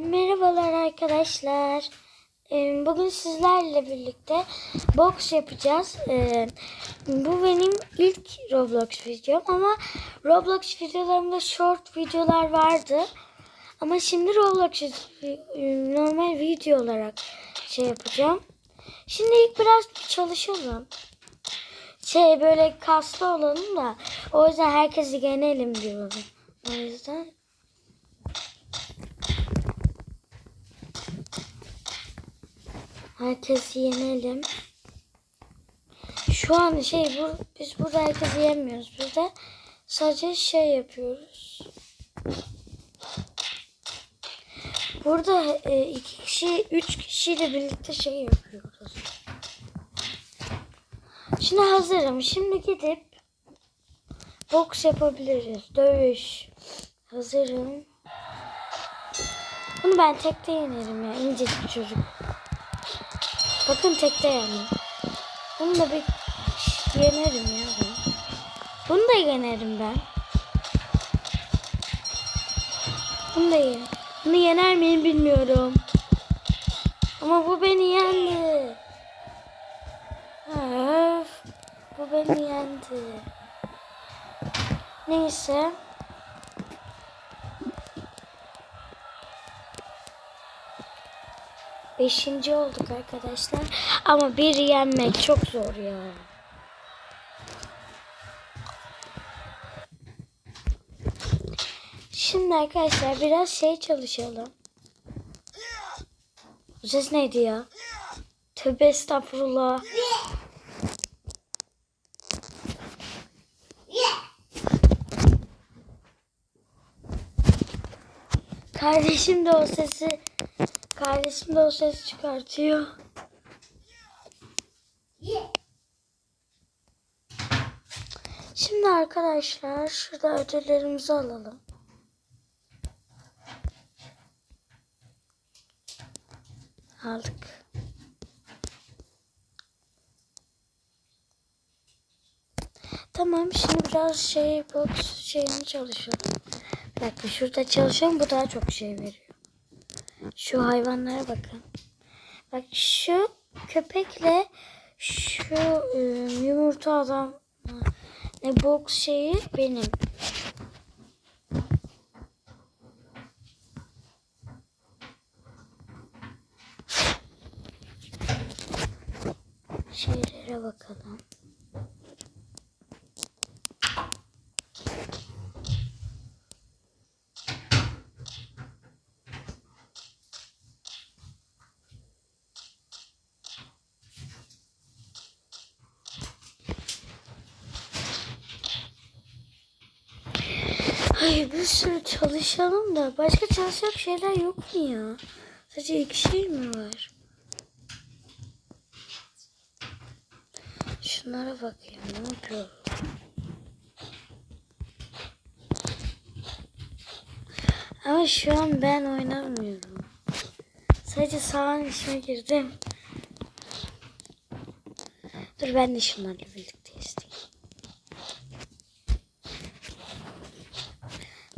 Merhabalar arkadaşlar. Ee, Bugün sizlerle birlikte box yapacağız. Ee, Bu benim ilk Roblox videom ama Roblox videolarımda short videolar vardı. Ama şimdi Roblox e, normal video olarak şey yapacağım. Şimdi ilk biraz çalışalım. Şey böyle kaslı olalım da o yüzden herkesi yenelim diyorum. O yüzden Herkesi yenelim. Şu an şey bu biz burada herkesi yemiyoruz. De sadece şey yapıyoruz. Burada e, iki kişi, üç kişiyle birlikte şey yapıyoruz. Şimdi hazırım. Şimdi gidip boks yapabiliriz. Dövüş. Hazırım. Bunu ben tekte yenerim ya. İncecik çocuk. Bakın tekte yani. Bunu da bir yenerim ya ben. Bunu da yenerim ben. Bunu da yenerim. Bunu yener miyim bilmiyorum. Ama bu beni yendi. Öf. Bu beni yendi. Neyse. Beşinci olduk arkadaşlar. Ama bir yenmek çok zor ya. Şimdi arkadaşlar biraz şey çalışalım. Bu ses neydi ya? Tövbe estağfurullah. Kardeşim de o sesi Kardeşim de o ses çıkartıyor. Şimdi arkadaşlar şurada ödüllerimizi alalım. Aldık. Tamam şimdi biraz şey box şeyini çalışalım. Dakika şurada çalışalım bu daha çok şey veriyor. Şu hayvanlara bakın. Bak şu köpekle şu e, yumurta adam ne box şeyi benim. Şeylere bakalım. Ay bir sürü çalışalım da başka çalışacak şeyler yok mu ya? Sadece iki şey mi var? Şunlara bakayım ne yapıyor? Ama şu an ben oynamıyorum. Sadece sağın içine girdim. Dur ben de şunlarla birlikte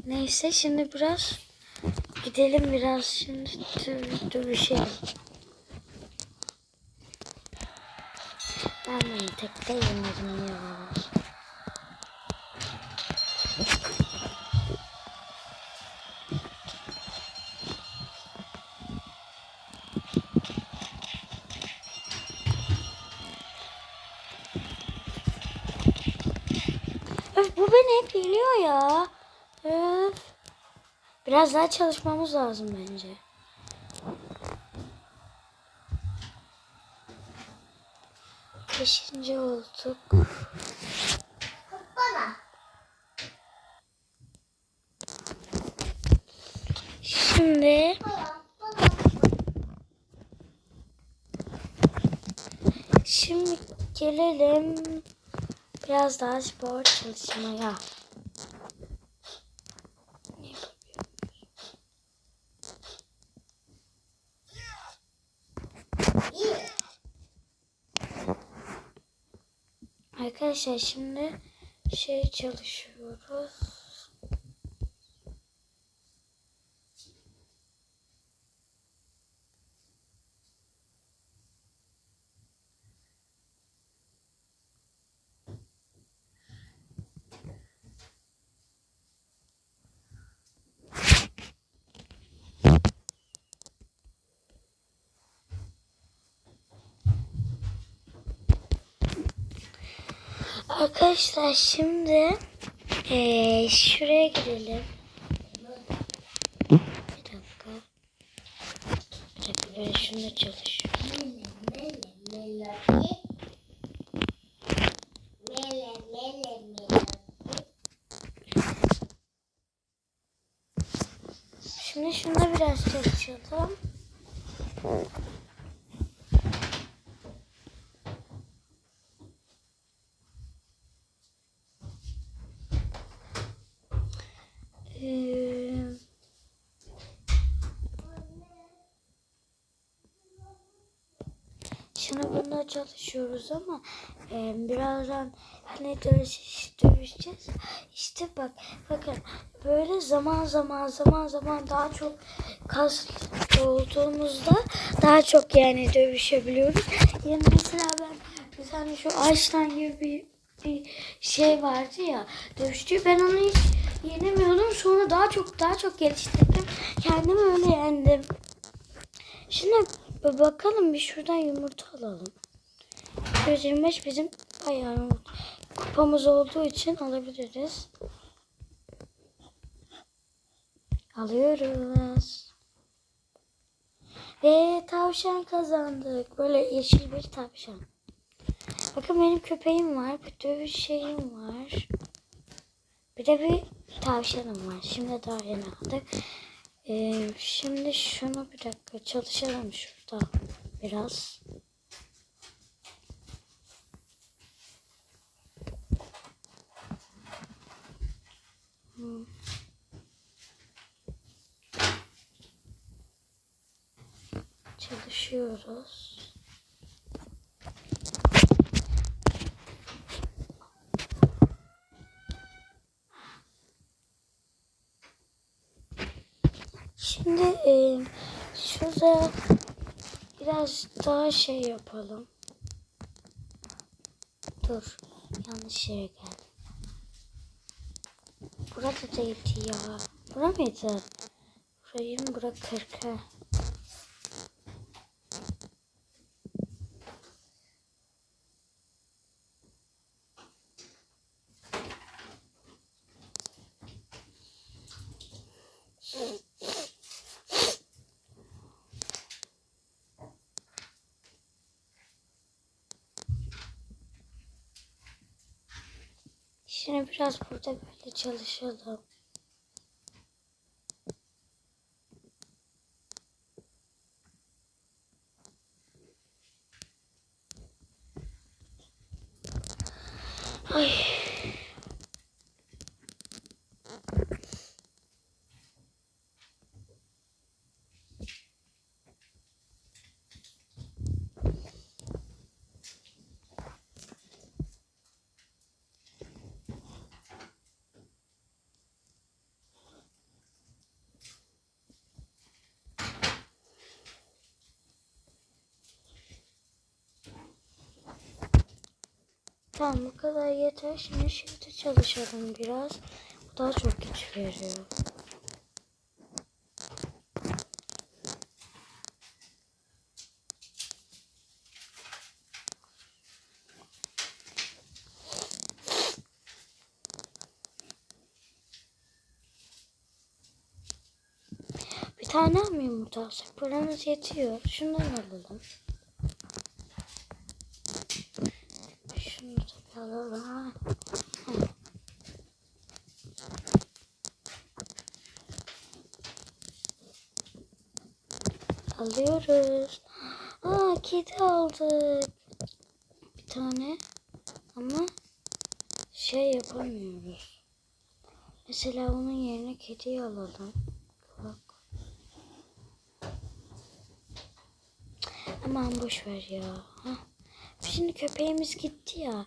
Neyse şimdi biraz gidelim biraz şimdi dö- dövüşelim. Ben bunu tekte yemedim ya. Öf, bu beni hep yeniyor ya. Öf. Biraz daha çalışmamız lazım bence. Beşinci olduk. Şimdi Şimdi gelelim biraz daha spor çalışmaya. Arkadaşlar şimdi şey çalışıyoruz. Arkadaşlar şimdi eee, şuraya gidelim. Bir dakika. Bir dakika ben şunu çalışıyorum. Şimdi şunda biraz çalışalım. Ee, Çalışıyoruz ama e, birazdan hani dövüş, dövüşeceğiz. İşte bak bakın böyle zaman zaman zaman zaman daha çok kaslı olduğumuzda daha çok yani dövüşebiliyoruz. Yani mesela ben bir tane şu Einstein gibi bir, bir şey vardı ya dövüşçü ben onu hiç yenemiyordum sonra daha çok daha çok geliştirdim kendimi öyle yendim. Şimdi bakalım bir şuradan yumurta alalım. 125 bizim bayağı kupamız olduğu için alabiliriz. Alıyoruz. Ve tavşan kazandık. Böyle yeşil bir tavşan. Bakın benim köpeğim var. Bir şeyim var. Bir de bir tavşanım var. Şimdi daha yeni aldık. Ee, şimdi şunu bir dakika çalışalım şurada biraz. Çalışıyoruz. Şimdi e, şurada biraz daha şey yapalım. Dur. Yanlış yere geldim. Burada değildi ya. Bura mıydı? Burayı mı? Bura 40'a. Şimdi biraz burada böyle çalışalım. Ay. Tamam bu kadar yeter. Şimdi şimdi çalışalım biraz. Bu daha çok güç veriyor. Bir tane yumurta alsak? Paramız yetiyor. Şundan alalım. Alıyoruz. Aa kedi aldık. Bir tane. Ama şey yapamıyoruz. Mesela onun yerine kediyi alalım. Bak. Aman boş ver ya. Hah. Şimdi köpeğimiz gitti ya.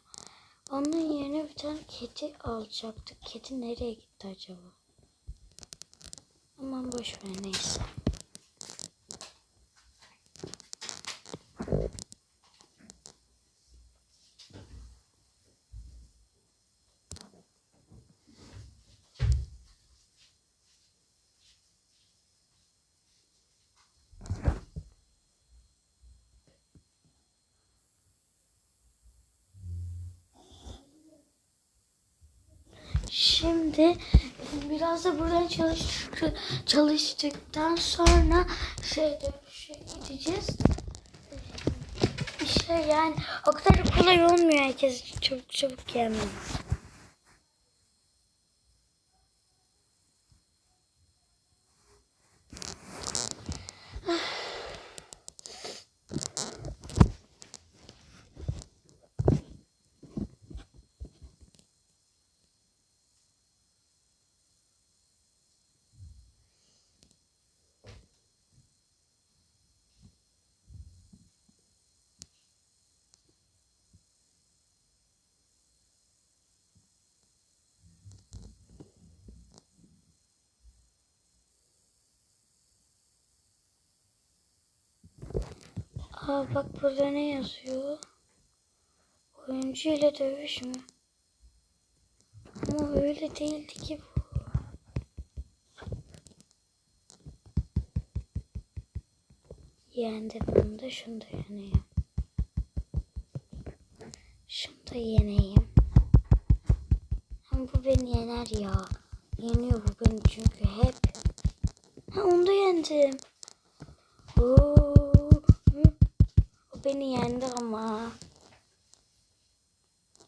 Onun yerine bir tane kedi alacaktık. Kedi nereye gitti acaba? Aman boş ver neyse. Şimdi biraz da buradan çalıştık, çalıştıktan sonra şey dövüşe gideceğiz. İşte yani o kadar da kolay olmuyor herkes çabuk çabuk gelmiyor. Aa bak burada ne yazıyor? Oyuncu ile dövüş mü? Ama öyle değildi ki bu. Yendim bunu da şunu da yeneyim. Şunu da yeneyim. Ama bu beni yener ya. Yeniyor bu beni çünkü hep. Ha onu da yendim. Oo. Beni yendi ama.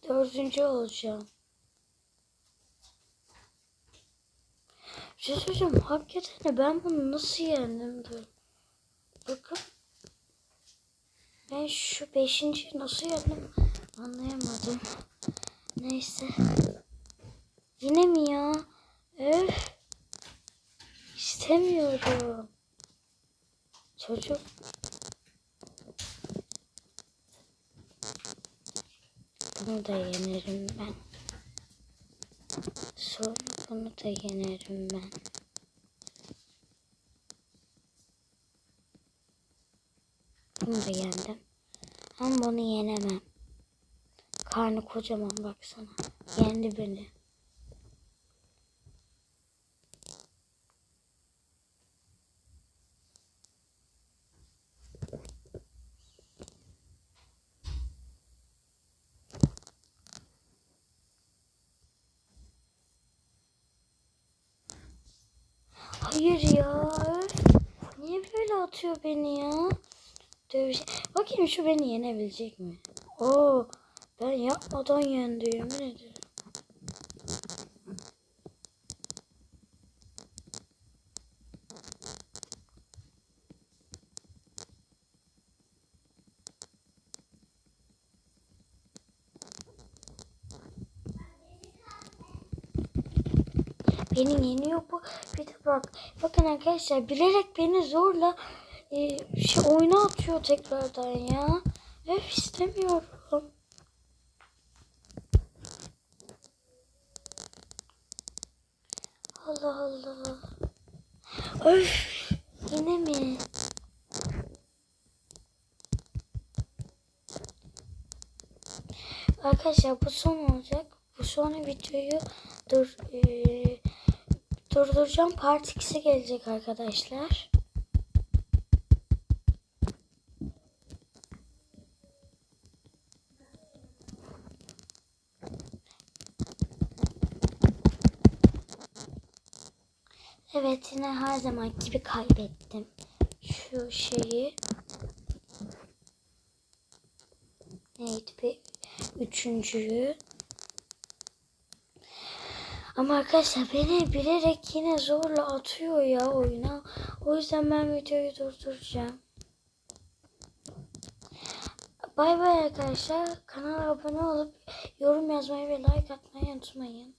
Dördüncü olacağım. Bir şey söyleyeceğim. Hakikaten ben bunu nasıl yendim? Dur. Bakın. Ben şu beşinciyi nasıl yendim? Anlayamadım. Neyse. Yine mi ya? Öf. İstemiyorum. Çocuk. Bunu da yenerim ben. Sonra bunu da yenerim ben. Bunu da yendim. Ama bunu yenemem. Karnı kocaman baksana. Yendi beni. Ya. Niye böyle atıyor beni ya? Dövüş. Bakayım şu beni yenebilecek mi? Oo, ben yapmadan yendi yemin ederim. Beni yeniyor bu. Bir de bak. Bakın arkadaşlar bilerek beni zorla e, şey oyuna atıyor tekrardan ya. Öf istemiyorum. Allah Allah. Öf yine mi? Arkadaşlar bu son olacak. Bu sonra videoyu dur eee, durduracağım. Part 2'si gelecek arkadaşlar. Evet yine her zaman gibi kaybettim. Şu şeyi. Neydi bir üçüncüyü. Ama arkadaşlar beni bilerek yine zorla atıyor ya oyuna. O yüzden ben videoyu durduracağım. Bay bay arkadaşlar. Kanala abone olup yorum yazmayı ve like atmayı unutmayın.